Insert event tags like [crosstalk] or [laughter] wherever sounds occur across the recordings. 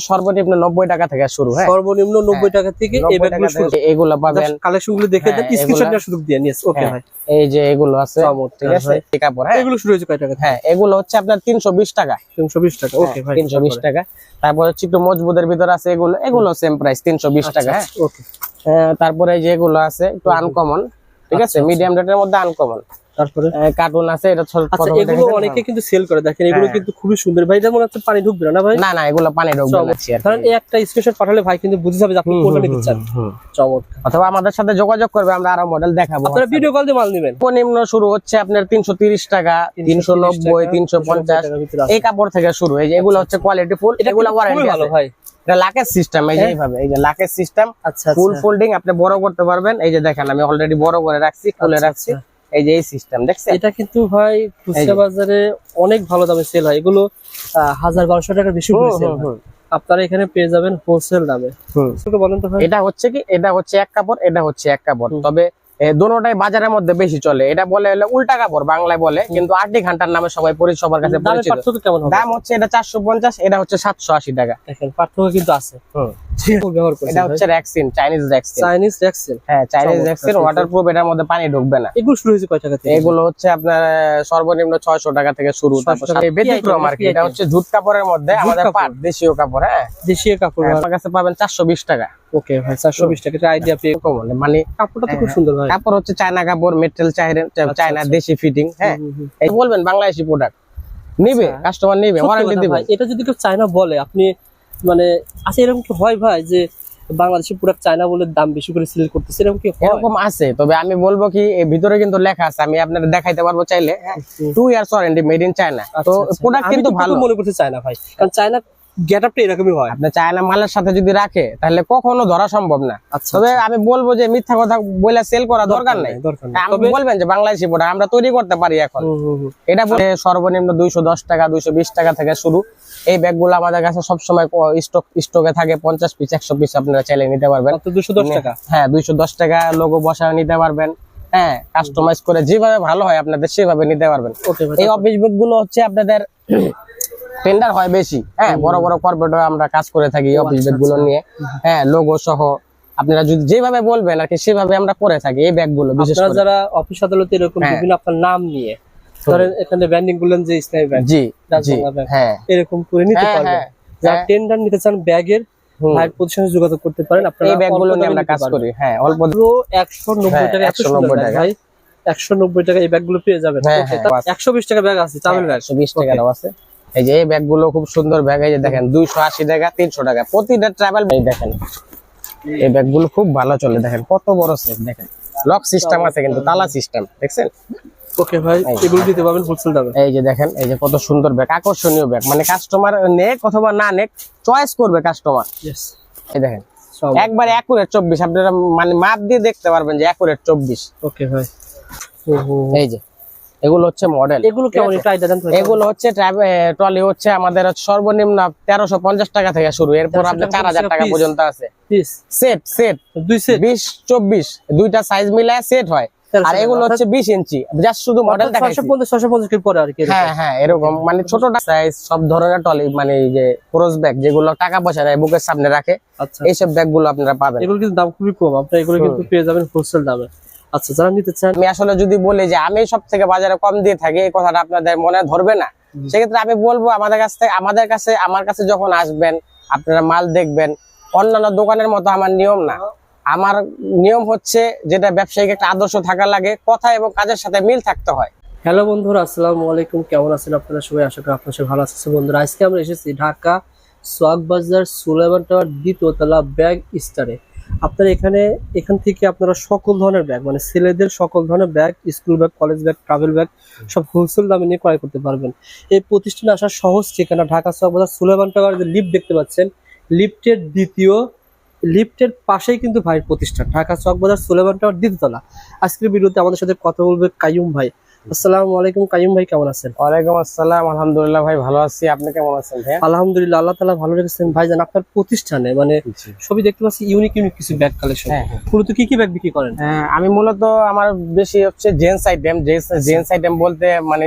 সর্বনিম্ন নব্বই টাকা থেকে শুরু হ্যাঁ? সর্বনিম্ন নব্বই টাকা থেকে এই 90 ব্যাগগুলো টাকা শুরু থেকে এগুলো পাবেন। কালেকশনগুলো দেখে হ্যাঁ, দিয়ে নিয়েছে ওকে হ্যাঁ, ভাই। এই যে এগুলো আছে ঠিক আছে? কাপড় হ্যাঁ। এগুলো শুরু হয়েছে কয় টাকা হ্যাঁ এগুলো হচ্ছে আপনার তিনশো বিশ টাকা। টাকা ওকে ভাই টাকা। তারপর হচ্ছে একটু মজবুতের ভিতর আছে এগুলো এগুলো সেম প্রাইস তিনশো বিশ আচ্ছা, টাকা হ্যাঁ। ওকে হ্যাঁ, তারপরে যে এগুলো আছে একটু আনকমন ঠিক আছে? আচ্ছা, মিডিয়াম রেটের মধ্যে আনকমন তারপরে? কার্টুন আছে এটা আচ্ছা এগুলো অনেকে কিন্তু সেল করে দেখেন এগুলো হ্যাঁ। কিন্তু খুবই সুন্দর। ভাই এটা মনে হচ্ছে পানি ঢুকবে না, ভাই? না না এগুলো পানি ঢুকবে না কারণ এই একটা স্ক্রিনশট পাঠালে ভাই কিন্তু বুঝে যাবে যে আপনি কোনটা নিতে চান। চমৎকার। অথবা আমাদের সাথে যোগাযোগ করবে আমরা আরও মডেল দেখাবো। আপনারা ভিডিও কল দিয়ে মাল নেবেন। সর্বনিম্ন শুরু হচ্ছে আপনার তিনশো তিরিশ টাকা তিনশো নব্বই তিনশো পঞ্চাশ। এই কাপড় থেকে শুরু এই যে এগুলো হচ্ছে কোয়ালিটি ফুল এগুলো ওয়ারেন্টি ভালো ভাই। এটা লাকের সিস্টেম এই যে এইভাবে এই যে লাকের সিস্টেম আচ্ছা ফুল আচ্ছা ফোল্ডিং আপনি বড় করতে পারবেন। এই যে দেখেন আমি অলরেডি বড় করে রাখছি খুলে আচ্ছা, রাখছি। এই যে এই সিস্টেম দেখছেন? এটা কিন্তু ভাই খুচরা বাজারে অনেক ভালো দামে সেল হয়। এগুলো হাজার বারোশো টাকার বেশি আপনারা এখানে পেয়ে যাবেন হোলসেল দামে। বলেন তো এটা হচ্ছে কি? এটা হচ্ছে এক কাপড় এটা হচ্ছে এক কাপড়। তবে দোনোটাই বাজারের মধ্যে বেশি চলে। এটা বলে হলো উল্টা কাপড় বাংলায় বলে। কিন্তু আটটি ঘণ্টার নামে সবাই পরি সবার কাছে পরিচিত। দাম হচ্ছে এটা চারশো পঞ্চাশ এটা হচ্ছে সাতশো আশি টাকা। দেখেন পার্থক্য কিন্তু আছে। হুম। ব্যবহার করছে এটা হচ্ছে র্যাক্সিন চাইনিজ র্যাক্সিন চাইনিজ রেক্সেল হ্যাঁ চাইনিজ র্যাক্সিন ওয়াটারপ্রুফ এটার মধ্যে পানি ঢুকবে না। এগুলো শুরু হয়েছে কয় টাকা থেকে? এগুলো হচ্ছে আপনার সর্বনিম্ন ছয়শো টাকা থেকে শুরু তারপর ব্যতিক্রম আর কি। এটা হচ্ছে জুট কাপড়ের মধ্যে আমাদের পাট দেশীয় কাপড় হ্যাঁ। দেশীয় কাপড় আমার কাছে পাবেন চারশো বিশ টাকা। ওকে ভাই চারশো বিশ টাকা আইডিয়া পেয়ে কমন মানে কাপড়টা তো খুব হ্যাঁ, সুন্দর কাপড় হচ্ছে চায়না কাপড় মেটেরিয়াল চায়না আচ্ছা। দেশি ফিটিং হ্যাঁ? বলবেন বাংলাদেশি প্রোডাক্ট নিবে আচ্ছা। কাস্টমার নিবে ওয়ারেন্টি দিবে। ভাই, এটা যদি কেউ চায়না বলে আপনি মানে আচ্ছা এরকম কি হয় ভাই যে বাংলাদেশি প্রোডাক্ট চায়না বলে দাম বেশি করে সেল করতেছে এরকম কি এরকম আছে তবে আমি বলব কি এর ভিতরে কিন্তু লেখা আছে আমি আপনাদের দেখাইতে পারব চাইলে। Two years warranty made in China তো আচ্ছা, আচ্ছা। প্রোডাক্ট কিন্তু ভালো। মনে করতে চায়না ভাই। কারণ চায়না গেট আপটা এরকমই হয়। আপনি চায়না মালের সাথে যদি রাখে তাহলে কখনো ধরা সম্ভব না। আচ্ছা তবে আমি বলব যে মিথ্যা কথা বলে সেল করা দরকার নাই হ্যাঁ, আপনি বলবেন যে বাংলাদেশি প্রোডাক্ট আমরা তৈরি করতে পারি এখন। এটা বলে সর্বনিম্ন দুইশো দশ টাকা দুইশো বিশ টাকা থেকে শুরু। এই ব্যাগগুলো আমাদের কাছে সবসময় স্টক স্টকে থাকে পঞ্চাশ পিস একশো পিস আপনারা চাইলে নিতে পারবেন। দুশো দশ টাকা? হ্যাঁ দুইশো দশ টাকা লোগো বসায় নিতে পারবেন। হ্যাঁ কাস্টমাইজ করে যেভাবে ভালো হয় আপনাদের সেভাবে নিতে পারবেন। এই অফিস ব্যাগগুলো হচ্ছে আপনাদের টেন্ডার হয় বেশি। হ্যাঁ বড় বড় কর্পোরেটর আমরা কাজ করে থাকি অফিস আচ্ছা, ব্যাগগুলো আচ্ছা। নিয়ে। হ্যাঁ লোগো সহ আপনারা যদি যেভাবে বলবেন আর কি সেভাবে আমরা করে থাকি এই ব্যাগগুলো বিশেষ করে। যারা অফিস আদালতে এরকম হ্যাঁ। বিভিন্ন আপনার নাম নিয়ে ধরেন এখানে ব্র্যান্ডিং গুলেন যে ইসলামী ব্যান্ড জি জি হ্যাঁ। এরকম করে নিতে হ্যাঁ, পারবেন। হ্যাঁ, যারা। টেন্ডার নিতে চান ব্যাগের। ভাইয়ের প্রতিষ্ঠানে যোগাযোগ করতে পারেন। আপনারা এই ব্যাগগুলো নিয়ে আমরা কাজ করি হ্যাঁ অল্প পুরো একশো নব্বই হ্যাঁ, টাকা 190 টাকা। ভাই একশো নব্বই টাকা এই ব্যাগগুলো পেয়ে যাবেন। হ্যাঁ, হ্যাঁ, বাস। একশো বিশ টাকা ব্যাগ আছে চাবেন ব্যাগ একশো বিশ টাকারও আছে। এই যে এই ব্যাগগুলো খুব সুন্দর ব্যাগ এই যে দেখেন দুইশো আশি টাকা তিনশো টাকা। প্রতিটা ট্রাভেল ব্যাগ দেখেন এই ব্যাগগুলো খুব ভালো চলে। দেখেন কত বড় সেট দেখেন। লক সিস্টেম আছে কিন্তু তালা সিস্টেম দেখছেন? ওকে ভাই এই। এগুলো দিতে পারবেন হোলসেল দামে? এই যে দেখেন এই যে কত সুন্দর ব্যাগ আকর্ষণীয় ব্যাগ। মানে কাস্টমার নেক অথবা না নেক চয়েস করবে কাস্টমার এই দেখেন একবার একুরেট চব্বিশ। আপনারা মানে মাপ দিয়ে দেখতে পারবেন যে একুরেট চব্বিশ। ওকে ভাই। এই যে এগুলো হচ্ছে মডেল এগুলো কেমন? এগুলো হচ্ছে ট্রলি হচ্ছে আমাদের সর্বনিম্ন তেরোশো পঞ্চাশ টাকা থেকে শুরু। এরপর 1350 আপনার চার হাজার টাকা পর্যন্ত আছে। সেট সেট দুই সেট বিশ চব্বিশ। দুইটা সাইজ মিলায় সেট হয়। আর এগুলো হচ্ছে বিশ ইঞ্চি। জাস্ট শুধু মডেল দেখাইছি। পরে আর কি হ্যাঁ হ্যাঁ এরকম। মানে ছোট সাইজ সব ধরনের টলি মানে এই যে ক্রস ব্যাগ যেগুলো টাকা পয়সা নেয় বুকের সামনে রাখে আচ্ছা। এইসব ব্যাগগুলো আপনারা পাবেন। এগুলো কিন্তু দাম খুবই কম। আপনারা এগুলো কিন্তু পেয়ে যাবেন হোলসেল দামে। আচ্ছা যারা নিতে চান আমি আসলে যদি বলি যে আমি সব থেকে বাজারে কম দিয়ে থাকি এই কথাটা আপনাদের মনে ধরবে না। সেক্ষেত্রে আমি বলব আমাদের কাছ থেকে আমাদের কাছে আমার কাছে যখন আসবেন আপনারা মাল দেখবেন অন্যান্য দোকানের মতো আমার নিয়ম না। আমার নিয়ম হচ্ছে যেটা ব্যবসায়িক একটা আদর্শ থাকা লাগে কথা এবং কাজের সাথে মিল থাকতে হয়। হ্যালো বন্ধুরা আসসালামু আলাইকুম। কেমন আছেন আপনারা সবাই? আশা করি আপনারা সবাই ভালো আছেন। বন্ধুরা আজকে আমরা এসেছি ঢাকা সোয়াগ বাজার সুলেমান টাওয়ার দ্বিতীয়তলা ব্যাগ স্টারে। আপনারা এখানে, এখান থেকে আপনারা সকল ধরনের ব্যাগ মানে ছেলেদের সকল ধরনের bag school bag college bag travel bag সব হোলসেল দামে নিয়ে ক্রয় করতে পারবেন। এই প্রতিষ্ঠানে আসার সহজ ঠিকানা ঢাকা সোয়াগ বাজার, সুলেমান টাওয়ার যে লিফট দেখতে পাচ্ছেন লিফটের দ্বিতীয় লিফটের পাশেই কিন্তু ভাইয়ের প্রতিষ্ঠান, ঢাকা চক বাজার, সুলেমান টাওয়ার দ্বিতীয়তলা। আজকের ভিডিওতে আমাদের সাথে কথা বলবে কাইয়ুম ভাই। আসসালামু আলাইকুম কাইম ভাই কেমন আছেন? ওয়ালাইকুম আসসালাম আলহামদুলিল্লাহ ভাই ভালো আছি। আপনি কেমন আছেন ভাইয়া? আলহামদুলিল্লাহ আল্লাহ ভালো রেখেছেন। আপনার প্রতিষ্ঠানে মানে সবই দেখতে পাচ্ছি ইউনিক ইউনিক কিছু ব্যাগ কালেকশন হ্যাঁ। মূলত কি কি ব্যাগ বিক্রি করেন? হ্যাঁ, আমি মূলত আমার বেশি হচ্ছে জেন্টস আইটেম জেন্টস আইটেম বলতে মানে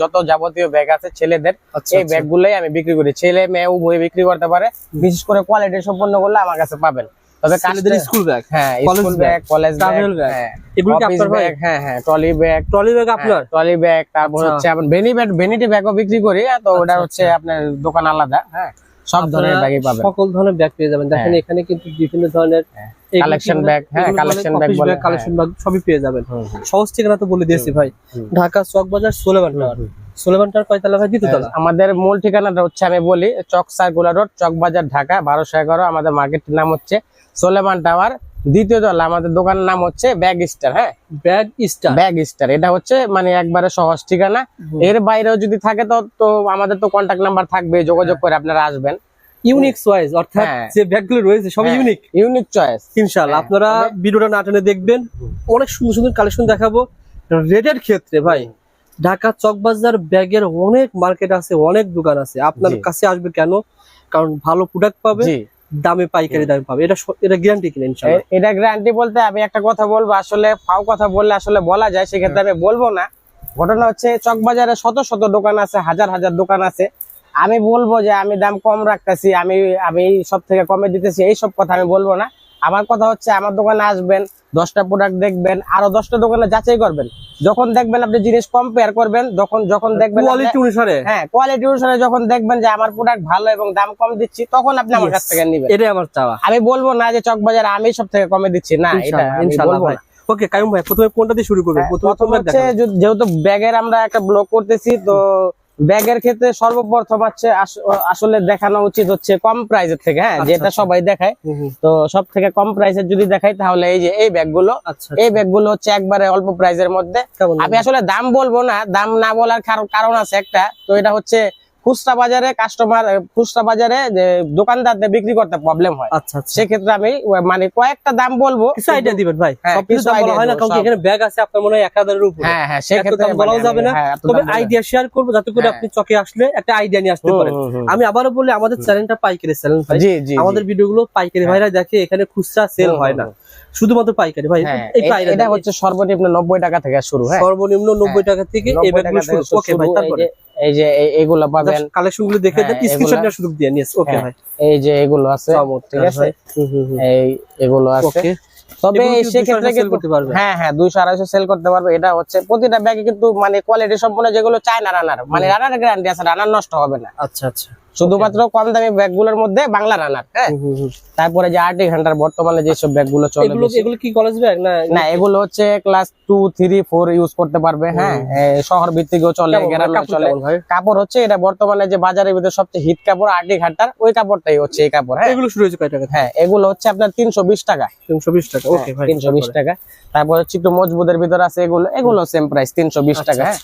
যত যাবতীয় ব্যাগ আছে ছেলেদের আচ্ছা এই ব্যাগ গুলোই আমি বিক্রি করি। ছেলে মেয়ে উভয় বিক্রি করতে পারে। বিশেষ করে কোয়ালিটি সম্পন্ন করলে আমার কাছে পাবেন। তবে ছেলেদের স্কুল ব্যাগ হ্যাঁ স্কুল ব্যাগ কলেজ ব্যাগ এগুলো কি আপনার ব্যাগ হ্যাঁ হ্যাঁ ট্রলি ব্যাগ ট্রলি ব্যাগ আপনার? ট্রলি ব্যাগ তারপর আচ্ছা। হচ্ছে আপনার ভেনি ব্যাগ ভেনিটি ব্যাগও বিক্রি করি হ্যাঁ, তো ওটা আচ্ছা, হচ্ছে আপনার দোকান আলাদা হ্যাঁ সব ধরনের ব্যাগই পাবেন। সকল ধরনের ব্যাগ পেয়ে যাবেন। দেখেন হ্যাঁ। এখানে কিন্তু বিভিন্ন ধরনের হ্যাঁ। এগুলো Collection কি বলে? bag, হ্যাঁ, bag office বলে, bag, collection bag সবই পেয়ে যাবেন। সহজ ঠিকানা তো বলে দিয়েছি ভাই। ঢাকা চকবাজার সোলেমান টাওয়ার। সোলেমান টাওয়ার কয়তলা ভাই? দ্বিতীয়তলা আমাদের মূল ঠিকানাটা হচ্ছে আমি বলি চক সার্কুলার রোড চকবাজার ঢাকা বারোশো এগারো। আমাদের মার্কেটের নাম হচ্ছে সোলেমান টাওয়ার দ্বিতীয় তলা। আমাদের দোকানের নাম হচ্ছে ব্যাগ স্টার হ্যাঁ? Bag star. ব্যাগ স্টার এটা হচ্ছে মানে একবারে সহজ ঠিকানা। এর বাইরেও যদি থাকে তো তো আমাদের তো কন্ট্যাক্ট নাম্বার থাকবে যোগাযোগ করে আপনারা আসবেন। ইউনিক চয়েস অর্থাৎ হ্যাঁ। যে ব্যাগগুলো রয়েছে সবই ইউনিক ইউনিক চয়েস ইনশাআল্লাহ হ্যাঁ, আপনারা ভিডিওটা না টেনে দেখবেন। অনেক সুন্দর সুন্দর কালেকশন দেখাবো। রেটের ক্ষেত্রে ভাই ঢাকা চকবাজার ব্যাগের অনেক মার্কেট আছে অনেক দোকান আছে। আপনার কাছে আসবে কেন? কারণ ভালো প্রোডাক্ট পাবে দামে পাইকারি দামে পাবে। এটা এটা গ্যারান্টি কিনা ইনশাআল্লাহ? এটা গ্যারান্টি বলতে আমি একটা কথা বলব আসলে ফাও কথা বললে আসলে বলা যায় সেক্ষেত্রে আমি বলব না। ঘটনা হচ্ছে চকবাজারে শত শত দোকান আছে হাজার হাজার দোকান আছে। আমি বলব যে আমি দাম কম রাখতেছি আমি আমি সব থেকে কমে দিতেছি এই সব কথা আমি বলব না। আমার কথা হচ্ছে আমার দোকানে আসবেন দশটা প্রোডাক্ট দেখবেন আরও দশটা দোকানে যাচাই করবেন। যখন দেখবেন আপনি জিনিস কম্পেয়ার করবেন যখন যখন দেখবেন কোয়ালিটি অনুসারে। হ্যাঁ কোয়ালিটি অনুসারে যখন দেখবেন যে আমার প্রোডাক্ট ভালো এবং দাম কম দিচ্ছি তখন আপনি আমার কাছ থেকে নিবেন। এটাই আমার চাওয়া। আমি বলব না যে চকবাজার আমি সব থেকে কমে দিচ্ছি না এটা ইনশাআল্লাহ ভাই। ওকে কায়ুম ভাই প্রথমে কোনটা দিয়ে শুরু করবেন হ্যাঁ, প্রথমে যেহেতু ব্যাগের আমরা একটা ব্লগ করতেছি তো ব্যাগের ক্ষেত্রে সর্বপ্রথম হচ্ছে আসলে দেখানো উচিত হচ্ছে কম প্রাইসের থেকে হ্যাঁ আচ্ছা, যেটা আচ্ছা। সবাই দেখায়। তো সব থেকে কম প্রাইসের যদি দেখাই তাহলে এই যে এই ব্যাগগুলো গুলো এই ব্যাগগুলো হচ্ছে একবারে অল্প প্রাইসের মধ্যে। আমি আসলে দাম বলব না দাম না বলার কারণ আছে একটা তো এটা হচ্ছে খুচরা বাজারে কাস্টমার খুচরা বাজারে যে দোকানদারদের বিক্রি করতে প্রবলেম হয়। আচ্ছা আচ্ছা। সেক্ষেত্রে আমি মানে কয়েকটা দাম বলব কিছু আইডিয়া দিবেন ভাই। হ্যাঁ, কিছু কিছু বলা হয় না কারণ এখানে ব্যাগ আছে আপনার মনে হয় এক হাজারের উপরে। হ্যাঁ হ্যাঁ সেক্ষেত্রে বলাও মানে যাবে না। হ্যাঁ, তবে আইডিয়া শেয়ার করব যাতে করে হ্যাঁ। আপনি চকে আসলে একটা আইডিয়া নিয়ে আসতে পারেন। আমি আবারও বলি আমাদের চ্যানেলটা পাইকারি চ্যানেল ভাই। আমাদের ভিডিওগুলো পাইকারি হ্যাঁ। ভাইরা দেখে এখানে খুচরা সেল হয় না। শুধুমাত্র পাইকারি ভাই হ্যাঁ একটু এ- idea এটা হচ্ছে সর্বনিম্ন নব্বই টাকা থেকে শুরু হ্যাঁ। সর্বনিম্ন নব্বই টাকা থেকে এই 90 ব্যাগগুলো শুরু। ওকে ভাই তারপরে? এই যে এইগুলো পাবেন। কালেকশনগুলো দেখে দেন স্ক্রিনশট এগুলা- নেওয়ার সুযোগ দিয়ে নিস ওকে হ্যাঁ, ভাই। এই যে এগুলো আছে চমৎকার ঠিক আছে। এই এগুলো আছে। ওকে তবে এগুলো কি সেক্ষেত্রে 200 কিন্তু করতে পারবে? হ্যাঁ হ্যাঁ দুইশো আড়াইশো সেল করতে পারবে। এটা হচ্ছে প্রতিটা ব্যাগে কিন্তু মানে কোয়ালিটি সম্পূর্ণ যেগুলো চায় না রানার মানে রানার গ্যারান্টি আছে রানার নষ্ট হবে না। আচ্ছা আচ্ছা। শুধুমাত্র কম দামি ব্যাগগুলোর মধ্যে বাংলা রানার হ্যাঁ। তারপরে যে আর্টি ঘণ্টার বর্তমানে যেসব ব্যাগগুলো চলে এগুলো কি কলেজ ব্যাগ না না এগুলো হচ্ছে class two three four use করতে পারবে হ্যাঁ? শহর ভিত্তিকও চলে গ্রামে কাপড় চলে। কাপড় হচ্ছে এটা বর্তমানে যে বাজারের ভিতরে সবচেয়ে হিট কাপড় আর্টি ঘাটার ওই কাপড়টাই হচ্ছে এই কাপড় হ্যাঁ? এগুলো শুরু হয়েছে কয় টাকা হ্যাঁ এগুলো হচ্ছে আপনার তিনশো বিশ টাকা। তিনশো বিশ টাকা ওকে ভাই তিনশো বিশ টাকা। তারপর হচ্ছে একটু মজবুতের ভিতরে আছে এগুলো এগুলো সেম প্রাইস তিনশো বিশ আচ্ছা, টাকা হ্যাঁ?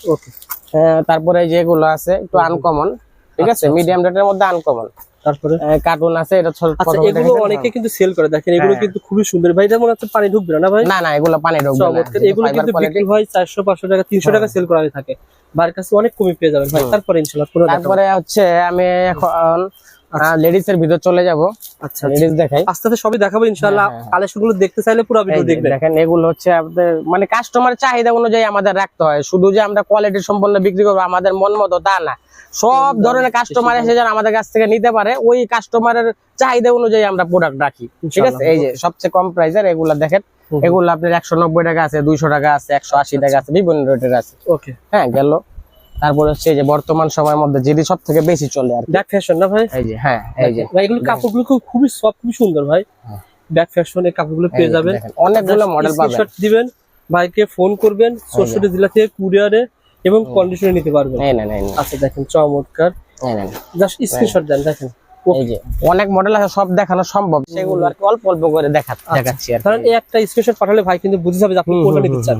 হ্যাঁ, তারপরে যেগুলো আছে একটু আনকমন ঠিক আছে? মিডিয়াম মিডিয়াম রেটের মধ্যে আনকমন তারপরে? কার্টুন আছে এটা আচ্ছা এগুলো অনেকে কিন্তু সেল করে দেখেন এগুলো হ্যাঁ। কিন্তু খুবই সুন্দর। ভাই এটা মনে হচ্ছে পানি ঢুকবে না, ভাই? না না এগুলো পানি ঢুকবে না। এগুলো কিন্তু বিক্রি হয় চারশো পাঁচশো টাকা তিনশো টাকা সেল করা হয়ে থাকে। বার কাছে অনেক কমে পেয়ে যাবেন ভাই। তারপরে পুরো তারপরে হচ্ছে আমি এখন লেডিস এর ভিতর চলে যাব। আচ্ছা আচ্ছা। লেডিস দেখাই। আস্তে আস্তে সবই দেখাবো ইনশাল্লাহ হ্যাঁ, হ্যাঁ। কালেকশনগুলো দেখতে চাইলে পুরো ভিডিও দেখবেন। দেখেন এগুলো হচ্ছে আপনাদের মানে কাস্টমার চাহিদা অনুযায়ী আমাদের রাখতে হয়। শুধু যে আমরা কোয়ালিটি সম্পন্ন বিক্রি করব আমাদের মন মতো তা না। সব ধরনের কাস্টমার এসে যেন আমাদের কাছ থেকে নিতে পারে ওই কাস্টমারের চাহিদা অনুযায়ী আমরা প্রোডাক্ট রাখি। ঠিক আছে? এই যে সবচেয়ে কম প্রাইসের এগুলো দেখেন। এগুলো আপনার একশো নব্বই টাকা আছে দুইশো টাকা আছে একশো আশি টাকা আছে বিভিন্ন রেটের আছে। ওকে হ্যাঁ গেল। তারপরে হচ্ছে এই যে বর্তমান সময়ের মধ্যে যেটি সব থেকে বেশি চলে আর ব্যাক ফ্যাশন না ভাই? এই যে হ্যাঁ এই যে। ভাই এগুলো কাপড়গুলো খুব খুবই সফট খুবই সুন্দর ভাই। ব্যাক ফ্যাশনের কাপড়গুলো পেয়ে যাবেন। অনেকগুলো মডেল পাবেন। স্ক্রিনশট দিবেন ভাইকে ফোন করবেন চৌষট্টি জেলা থেকে কুরিয়ারে এবং কন্ডিশনে নিতে পারবেন। না না না আচ্ছা দেখেন চমৎকার। না না জাস্ট স্ক্রিনশট দেন দেখেন। এই যে অনেক মডেল আছে সব দেখানো সম্ভব। সেগুলো আর অল্প অল্প করে আচ্ছা। দেখাচ্ছি আর কারণ এই একটা স্ক্রিনশট পাঠালে ভাই কিন্তু বুঝে যাবে আপনি কোনটা নিতে চান।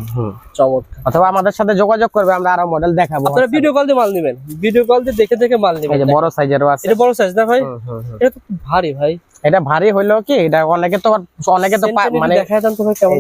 চমৎকার। অথবা আমাদের সাথে যোগাযোগ করবে আমরা আরও মডেল দেখাবো। আপনারা ভিডিও কল দিয়ে মাল নেবেন। ভিডিও কল দিয়ে দেখে দেখে মাল এই যে বড় সাইজেরও আছে। এটা বড় সাইজ না ভাই। এটা তো ভারী ভাই। এটা ভারী হইল কি এটা অনেকে তো অনেকে তো মানে দেখা দেন তো ভাই কেমন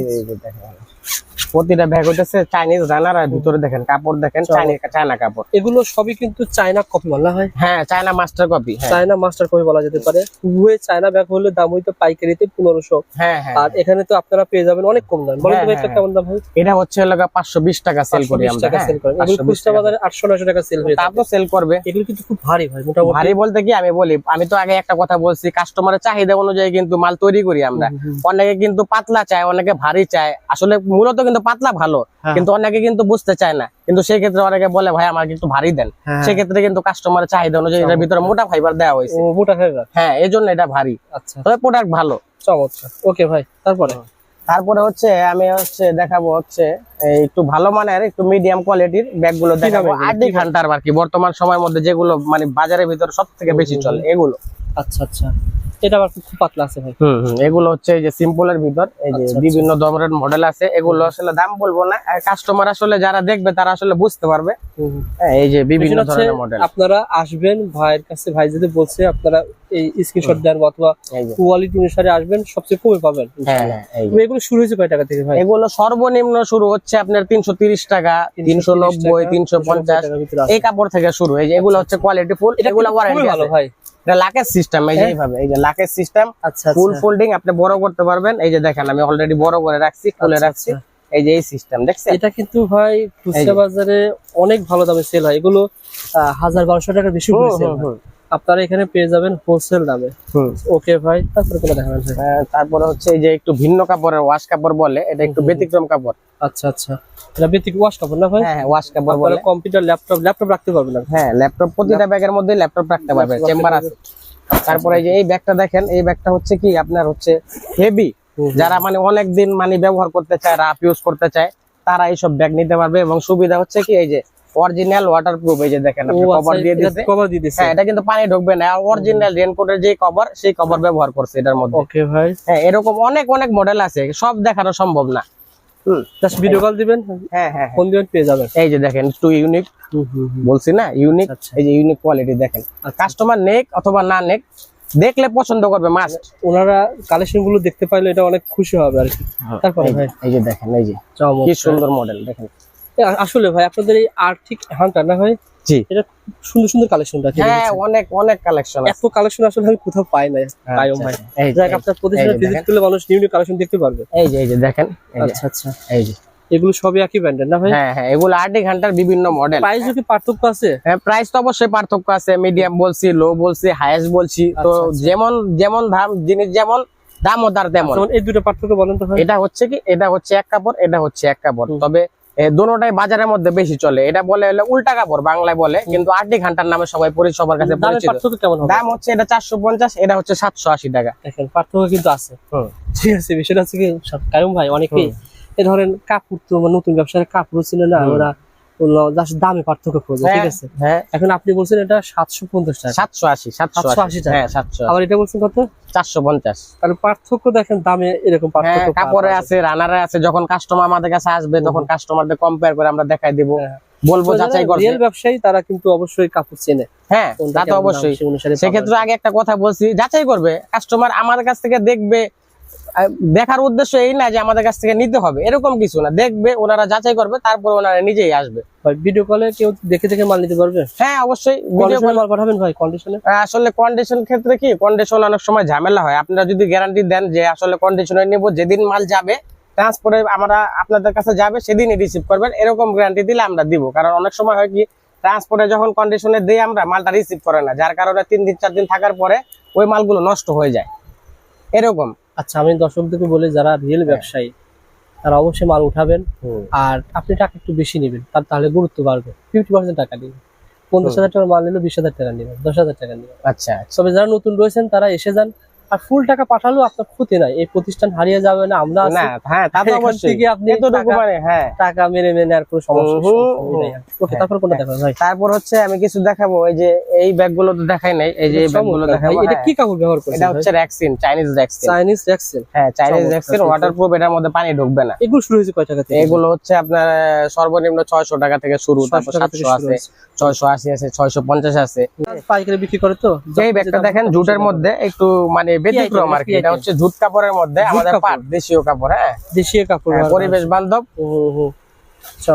প্রতিটা ব্যাগ হইতেছে চাইনিজ রানার আর ভিতরে দেখেন কাপড় দেখেন চাইনিজ চায়না কাপড়। এগুলো সবই কিন্তু চায়না কপি বলা হয়। হ্যাঁ চায়না মাস্টার কপি হ্যাঁ। চায়না মাস্টার কপি বলা যেতে পারে। উভয় চায়না ব্যাগ হলে দাম হইতো পাইকারিতে পনেরোশো। হ্যাঁ হ্যাঁ। আর এখানে তো আপনারা পেয়ে যাবেন অনেক কম দাম। বলেন হ্যাঁ, ভাই হ্যাঁ, কেমন দাম ভাই এটা হচ্ছে লাগা পাঁচশো বিশ টাকা সেল করি আমরা হ্যাঁ, সেল করেন এগুলো 520 খুচরা বাজারে আটশো নয়শো টাকা সেল হয়ে তা সেল করবে। এগুলো কিন্তু খুব ভারী ভাই মোটামুটি। ভারী বলতে কি আমি বলি আমি তো আগে একটা কথা বলছি কাস্টমারের চাহিদা অনুযায়ী কিন্তু মাল তৈরি করি আমরা। অনেকে কিন্তু পাতলা চায় অনেকে ভারী চায়। আসলে মূলত কিন্তু পাতলা ভালো হ্যাঁ। কিন্তু অনেকে কিন্তু বুঝতে চায় না। কিন্তু সেই ক্ষেত্রে অনেকে বলে ভাই আমাকে একটু ভারী দেন। হ্যাঁ। সেক্ষেত্রে কিন্তু কাস্টমারের চাহিদা অনুযায়ী এটার ভিতরে মোটা ফাইবার দেওয়া হয়েছে। মোটা ফাইবার হ্যাঁ এই জন্য এটা ভারী। আচ্ছা। তবে প্রোডাক্ট ভালো। চমৎকার। ওকে ভাই তারপরে? তারপরে হচ্ছে আমি হচ্ছে দেখাবো হচ্ছে একটু ভালো মানের একটু মিডিয়াম কোয়ালিটির ব্যাগগুলো দেখাবো? আর্ধি ঘণ্টার আর কি বর্তমান সময়ের মধ্যে যেগুলো মানে বাজারের ভিতরে সব থেকে বেশি চলে এগুলো। আচ্ছা আচ্ছা। এটা আবার খুব পাতলা আছে ভাই। হুম এগুলো হচ্ছে এই যে সিম্পলের ভিতর এই যে আচ্ছা, বিভিন্ন ধরনের মডেল আছে এগুলো আসলে দাম বলব না। কাস্টমার আসলে যারা দেখবে তারা আসলে বুঝতে পারবে। হ্যাঁ, এই যে বিভিন্ন ধরনের মডেল আপনারা আসবেন ভাইয়ের কাছে ভাই যদি বলছে আপনারা এই স্ক্রিনশট দেন অথবা কোয়ালিটি অনুসারে আসবেন সবচেয়ে কমে পাবেন। হ্যাঁ। হ্যাঁ, এগুলো শুরু হয়েছে কয় টাকা থেকে ভাই? এগুলো সর্বনিম্ন শুরু হচ্ছে আপনার তিনশো তিরিশ টাকা তিনশো নব্বই তিনশো পঞ্চাশ। এই কাপড় থেকে শুরু এই যে এগুলো হচ্ছে কোয়ালিটি ফুল এগুলো ওয়ারেন্টি ভালো ভাই। এটা লাকের সিস্টেম এই যে। এইভাবে এই যে লাকের সিস্টেম আচ্ছা ফুল আচ্ছা। ফোল্ডিং আপনি বড় করতে পারবেন। এই যে দেখেন আমি অলরেডি বড় করে রাখছি খুলে আচ্ছা, রাখছি। এই যে এই সিস্টেম দেখছেন? এটা কিন্তু ভাই খুচরা বাজারে অনেক ভালো দামে সেল হয়। এগুলো হাজার বারোশো টাকার বেশি হয়। আপনারা এখানে পেয়ে যাবেন হোলসেল দামে। ওকে ভাই তারপরে দেখাবেন তারপরে হচ্ছে এই যে একটু ভিন্ন কাপড়ের ওয়াশ কাপড় বলে এটা একটু। ব্যতিক্রম কাপড়। আচ্ছা আচ্ছা। এটা বেতিক ওয়াশ কাপড় না ভাই? হ্যাঁ হ্যাঁ ওয়াশ কাপড় বলে। কম্পিউটার ল্যাপটপ ল্যাপটপ রাখতে পারবেন হ্যাঁ ল্যাপটপ প্রতিটা ব্যাগের মধ্যে ল্যাপটপ রাখতে পারবে Laptop চেম্বার আছে। তারপরে এই যে এই ব্যাগটা দেখেন এই ব্যাগটা হচ্ছে কি আপনার হচ্ছে হেভি। যারা মানে অনেক দিন মানে ব্যবহার করতে চায় রাফ ইউজ করতে চায় তারা এইসব ব্যাগ নিতে পারবে এবং সুবিধা হচ্ছে কি এই যে অরিজিনাল ওয়াটার প্রুফ এই যে দেখেন কভার দিয়ে দিচ্ছে কভার দিয়ে দিছে। হ্যাঁ এটা কিন্তু পানি ঢুকবে না অরিজিনাল রেনকোটের যে কভার সেই কভার ব্যবহার করছে এটার মধ্যে। ওকে ভাই। হ্যাঁ এরকম অনেক অনেক মডেল আছে সব দেখানো সম্ভব না। জাস্ট ভিডিও কল দিবেন হ্যাঁ হ্যাঁ ফোন দিবেন পেয়ে যাবেন। এই যে দেখেন টু ইউনিক। বলছি না ইউনিক আচ্ছা। এই যে ইউনিক কোয়ালিটি দেখেন। আচ্ছা। কাস্টমার নেক অথবা না নেক দেখলে পছন্দ করবে মাস্ট ওনারা কালেকশনগুলো দেখতে পাইলে এটা অনেক খুশি হবে আর কি। তারপরে ভাই। এই যে দেখেন এই যে। কি সুন্দর মডেল দেখেন। আসলে ভাই আপনাদের এই আর্থিক হাঙ্কার না হয় জি। এটা সুন্দর সুন্দর কালেকশন রাখে হ্যাঁ অনেক অনেক কালেকশন এত কালেকশন আসলে আমি কোথাও পাই না কায়ম ভাই। যাক আপনার প্রতিষ্ঠানে ভিজিট করলে মানুষ নিউ নিউ কালেকশন দেখতে পারবে। এই যে এই যে দেখেন আচ্ছা আচ্ছা। এই যে। এগুলো সবই একই ব্র্যান্ডের না ভাই? হ্যাঁ হ্যাঁ এগুলো আটই ঘণ্টার বিভিন্ন মডেল প্রাইস কি পার্থক্য আছে? হ্যাঁ প্রাইস তো অবশ্যই পার্থক্য আছে। মিডিয়াম বলছি লো বলছি হাইয়েস্ট বলছি। তো আচ্ছা, আচ্ছা। যেমন যেমন দাম জিনিস যেমন দামও তার তেমন। যেমন এই দুটো পার্থক্য বলেন তো এটা হচ্ছে কি এটা হচ্ছে এক কাপড় এটা হচ্ছে এক কাপড়। তবে দোনোটাই বাজারের মধ্যে বেশি চলে। এটা বলে হলো উল্টা কাপড় বাংলায় বলে কিন্তু আটটি ঘণ্টার নামে সবাই পরি- সবার কাছে পরিচিত। দাম হচ্ছে এটা চারশো পঞ্চাশ এটা হচ্ছে সাতশো আশি টাকা। দেখেন পার্থক্য কিন্তু আছে। ঠিক আছে বিষয়টা হচ্ছে কি সব- ভাই অনেকেই এ ধরেন কাপড় তো নতুন ব্যবসার কাপড় ছিল না আমরা ওরা দামে পার্থক্য খোঁজে ঠিক আছে? হ্যাঁ। এখন আপনি বলছেন এটা সাতশো পঞ্চাশ টাকা। সাতশো আশি সাতশো আশি। টাকা। হ্যাঁ সাতশো আবার এটা বলছেন কত? চারশো পঞ্চাশ। তাহলে পার্থক্য দেখেন দামে এরকম হ্যাঁ পার্থক্য কাপড়ে আছে রানারে আছে যখন কাস্টমার আমাদের কাছে আসবে তখন কাস্টমারদের কম্পেয়ার করে আমরা দেখাই দিব। হ্যাঁ। বলব যাচাই করবে। রিয়েল ব্যবসায়ী তারা কিন্তু অবশ্যই কাপড় চেনে। হ্যাঁ তা তো অবশ্যই। সেক্ষেত্রে আগে একটা কথা বলছি যাচাই করবে। কাস্টমার আমাদের কাছ থেকে দেখবে দেখার উদ্দেশ্য এই না যে আমাদের কাছ থেকে নিতে হবে। এরকম কিছু না। দেখবে ওনারা যাচাই করবে তারপর ওনারা নিজেই আসবে। ভিডিও কলে কেউ দেখে দেখে মাল নিতে পারবে? হ্যাঁ অবশ্যই। ভিডিও কন্ডিশনে মাল পাঠাবেন ভাই কন্ডিশনে আসলে কন্ডিশন ক্ষেত্রে কি কন্ডিশন অনেক সময় ঝামেলা হয়। আপনারা যদি গ্যারান্টি দেন যে আসলে কন্ডিশনে নিব যেদিন মাল যাবে ট্রান্সপোর্টে আমরা আপনাদের কাছে যাবে সেদিনই রিসিভ করবেন। এরকম গ্যারান্টি দিলে আমরা দিব। কারণ অনেক সময় হয় কি ট্রান্সপোর্টে যখন কন্ডিশনে দিই আমরা মালটা রিসিভ করে না। যার কারণে তিন দিন চার দিন থাকার পরে ওই মালগুলো নষ্ট হয়ে যায়। এরকম। আচ্ছা আমি দর্শকদেরকে বলি যারা রিয়েল ব্যবসায়ী তারা অবশ্যই মাল উঠাবেন। আর আপনি টাকা একটু বেশি নেবেন তার তাহলে গুরুত্ব বাড়বে। ফিফটি পার্সেন্ট টাকা নেবেন পঞ্চাশ হাজার টাকার মাল নিলে বিশ হাজার টাকা নেবেন দশ হাজার টাকা নেবেন। আচ্ছা। তবে যারা নতুন রয়েছেন তারা এসে যান। আর ফুল টাকা পাঠালেও আপনার ক্ষতি নাই। এই প্রতিষ্ঠান হারিয়ে যাবে না আমরা হ্যাঁ থেকে আপনি মানে হ্যাঁ। টাকা মেরে মেরে আর কোনো সমস্যা হুম, ওকে তারপর কোনটা দেখাবেন ভাই? তারপর হচ্ছে আমি কিছু দেখাবো এই যে এই ব্যাগগুলো তো দেখাই নাই এই যে এই ব্যাগগুলো দেখাবো এটা হ্যাঁ। কি কাপড় ব্যবহার করছেন এটা হচ্ছে র্যাক্সিন চাইনিজ র্যাক্সিন চাইনিজ র্যাক্সেল হ্যাঁ চাইনিজ র্যাক্সিন ওয়াটারপ্রুফ এটার মধ্যে পানি ঢুকবে না। এগুলো শুরু হয়েছে কয় টাকা থেকে? এগুলো হচ্ছে আপনার সর্বনিম্ন ছয়শো টাকা থেকে শুরু তারপর টাকা থেকে সাতশো শুরু আছে। হয়েছে। ছয়শো আশি আছে ছয়শো পঞ্চাশ আছে। পাইকারি বিক্রি করে তো? এই ব্যাগটা দেখেন জুটের মধ্যে একটু মানে ব্যতিক্রম আর কি। কি এটা হচ্ছে জুট কাপড়ের মধ্যে আমাদের পাট দেশীয় কাপড় হ্যাঁ। দেশীয় কাপড় হ্যাঁ, পরিবেশ বান্ধব।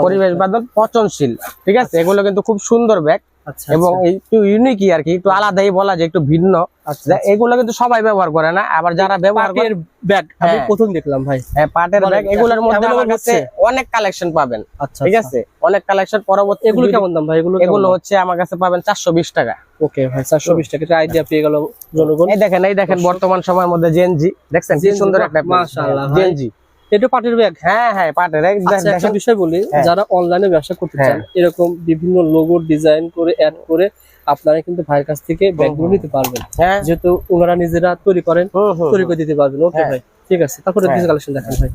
পরিবেশ বান্ধব পচনশীল ঠিক আছে? এগুলো কিন্তু খুব সুন্দর ব্যাগ। আচ্ছা এবং আচ্ছা, একটু ইউনিকই আর কি একটু আলাদাই বলা যায় একটু ভিন্ন। আচ্ছা এগুলো কিন্তু সবাই ব্যবহার করে না আবার যারা ব্যবহার করে ব্যাগ আমি হ্যাঁ। প্রথম দেখলাম ভাই। হ্যাঁ, পাটের ব্যাগ এগুলোর মধ্যে আমার কাছে অনেক কালেকশন পাবেন আচ্ছা ঠিক আচ্ছা। আছে? অনেক কালেকশন পরবর্তী এগুলো কেমন দাম ভাই? এগুলো এগুলো হচ্ছে আমার কাছে পাবেন চারশো বিশ টাকা। ওকে ভাই চারশো বিশ টাকা আইডিয়া পেয়ে গেল জনগণ। এই দেখেন এই দেখেন বর্তমান সময়ের মধ্যে জেনজি দেখছেন কি সুন্দর একটা মাশাআল্লাহ জেনজি এটা পাটের ব্যাগ? হ্যাঁ হ্যাঁ পাটের আচ্ছা একটা বিষয় বলি হ্যাঁ। যারা অনলাইনে ব্যবসা করতে চান। এরকম বিভিন্ন লোগো ডিজাইন করে অ্যাড করে আপনারা কিন্তু ভাইয়ের কাছ থেকে ব্যাগগুলো। নিতে পারবেন। যেহেতু ওনারা নিজেরা তৈরি করেন তৈরি করে দিতে পারবেন। ওকে। ভাই। ঠিক আছে তারপরে। কালেকশন দেখেন ভাই।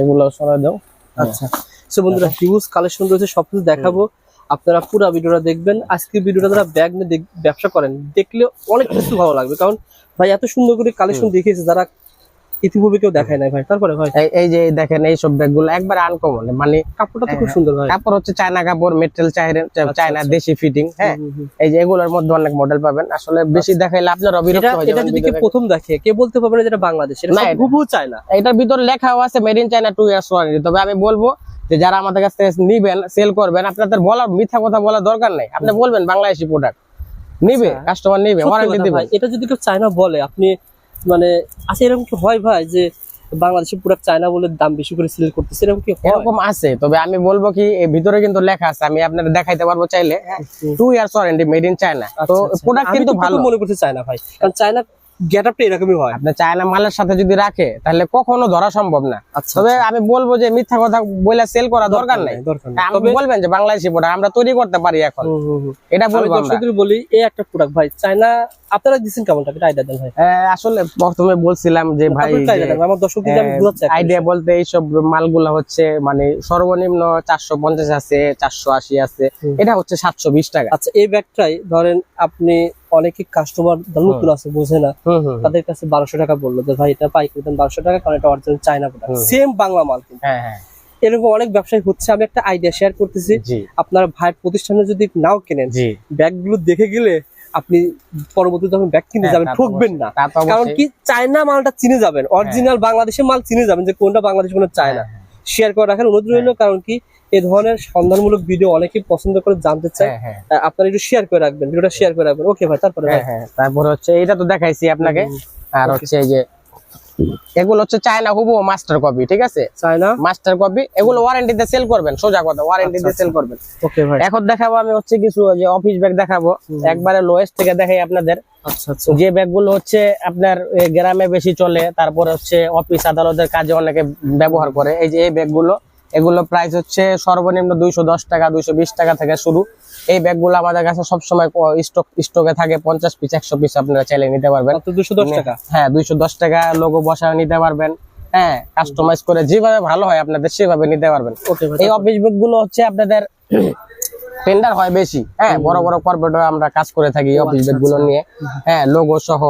এগুলো সরাই দাও। আচ্ছা। সো বন্ধুরা হিউজ কালেকশন রয়েছে সবকিছু দেখাবো। আপনারা পুরো ভিডিওটা দেখবেন। আজকে ভিডিওটা যারা ব্যাগ নিয়ে ব্যবসা করেন দেখলে অনেক কিছু ভালো লাগবে। কারণ ভাই এত সুন্দর করে কালেকশন দেখিয়েছে যারা ইতিপূর্বে কেউ দেখায় নাই ভাই। তারপরে ভাই? এই যে দেখেন এই সব একবার আনকমন মানে কাপড়টা তো খুব। সুন্দর ভাই। কাপড় হচ্ছে চায়না কাপড় মেটেরিয়াল চায়না আচ্ছা। দেশি ফিটিং হ্যাঁ। এই যে এগুলোর মধ্যে অনেক মডেল পাবেন। আসলে বেশি দেখাইলে আপনার অবিরক্ত হয়ে এটা যদি কেউ প্রথম দেখে কে বলতে পারবে না যেটা বাংলাদেশ এটা না, সব এটা- হুবহু চায় এটার ভিতর লেখাও আছে made in China two years warranty তবে আমি বলব যে যারা আমাদের কাছ থেকে নিবেন সেল করবেন আপনাদের বলার মিথ্যা কথা বলার দরকার নেই। আপনি বলবেন বাংলাদেশি প্রোডাক্ট নিবে আচ্ছা। কাস্টমার নিবে ওয়ারেন্টি দিবে। এটা যদি কেউ চায়না বলে আপনি মানে আছে এরকম কি হয় ভাই যে বাংলাদেশে পুরো চায়না বলে দাম বেশি করে সেল করতে এরকম কি এরকম আছে তবে আমি বলব কি এর ভিতরে কিন্তু লেখা আছে আমি আপনাদের দেখাইতে পারব চাইলে। Two years warranty made in China তো আচ্ছা, আচ্ছা। প্রোডাক্ট কিন্তু ভালো। মনে করতে চায়না ভাই। কারণ চায়না গেট আপটা এরকমই হয়। আপনি চায়না মালের সাথে যদি রাখে তাহলে কখনো ধরা সম্ভব না। আচ্ছা তবে আমি বলব যে মিথ্যা কথা বলে সেল করা দরকার নেই আপনি বলবেন যে বাংলাদেশি প্রোডাক্ট আমরা তৈরি করতে পারি এখন। এটা বলব বলি এই একটা প্রোডাক্ট ভাই চায়না আপনারা দিচ্ছেন কেমন টাকা আইডিয়া দেন ভাই। আসলে প্রথমে বলছিলাম যে ভাই আমার আইডিয়া বলতে এইসব মালগুলা হচ্ছে মানে সর্বনিম্ন চারশো পঞ্চাশ আছে চারশো আশি আছে। এটা হচ্ছে সাতশো বিশ টাকা। আচ্ছা এই ব্যাগটাই ধরেন আপনি অনেকে কাস্টমার নতুন আছে বোঝে না। তাদের কাছে বারোশো টাকা বলল যে ভাই এটা পাইকারি দেন বারোশো টাকা কারণ এটা original China product same Bangla মাল কিন্তু। হ্যাঁ হ্যাঁ। এরকম অনেক ব্যবসায়ী হচ্ছে। আমি একটা আইডিয়া শেয়ার করতেছি। আপনার ভাইয়ের প্রতিষ্ঠানে যদি নাও কেনেন জি। ব্যাগগুলো দেখে গেলে আপনি পরবর্তী যখন ব্যাগ কিনে হ্যাঁ, যাবেন ঠকবেন না। কারণ কি? চায়না মালটা চিনে যাবেন। অরিজিনাল বাংলাদেশের মাল চিনে যাবেন যে কোনটা বাংলাদেশ কোনটা চায়না শেয়ার করে রাখার অনুরোধ রইল কারণ কি এই ধরনের সন্ধানমূলক ভিডিও অনেকেই পছন্দ করে জানতে চায়। হ্যাঁ হ্যাঁ। আপনারা একটু শেয়ার করে রাখবেন ভিডিওটা শেয়ার করে রাখবেন। ওকে ভাই তারপরে হ্যাঁ হ্যাঁ তারপর হচ্ছে এটা তো দেখাইছি আপনাকে। আর হচ্ছে এই যে এগুলো হচ্ছে চায়না হুবু মাস্টার কপি ঠিক আছে? চায়না মাস্টার কপি এগুলো ওয়ারেন্টিতে সেল করবেন সোজা কথা ওয়ারেন্টিতে আচ্ছা, সেল করবেন। ওকে ভাই। এখন দেখাবো আমি হচ্ছে কিছু যে অফিস ব্যাগ দেখাবো। একবারে লোয়েস্ট থেকে দেখাই আপনাদের। আচ্ছা আচ্ছা যে ব্যাগগুলো হচ্ছে আপনার গ্রামে বেশি চলে তারপর হচ্ছে অফিস আদালতের কাজে অনেকে ব্যবহার করে এই যে এই ব্যাগগুলো এগুলো প্রাইস হচ্ছে সর্বনিম্ন দুইশো দশ টাকা দুইশো বিশ টাকা থেকে শুরু। এই ব্যাগগুলো আমাদের কাছে সবসময় স্টক স্টকে থাকে পঞ্চাশ পিস একশো পিস আপনারা চাইলে নিতে পারবেন। দুশো টাকা? হ্যাঁ দুইশো দশ টাকা লোগো বসায় নিতে পারবেন। হ্যাঁ কাস্টমাইজ করে যেভাবে ভালো হয় আপনাদের সেভাবে নিতে পারবেন। এই অফিস ব্যাগগুলো হচ্ছে আপনাদের টেন্ডার হয় বেশি হ্যাঁ বড় বড় কর্পোরেট আমরা কাজ করে থাকি অফিস আচ্ছা, ব্যাগগুলো আচ্ছা। নিয়ে হ্যাঁ লোগো সহ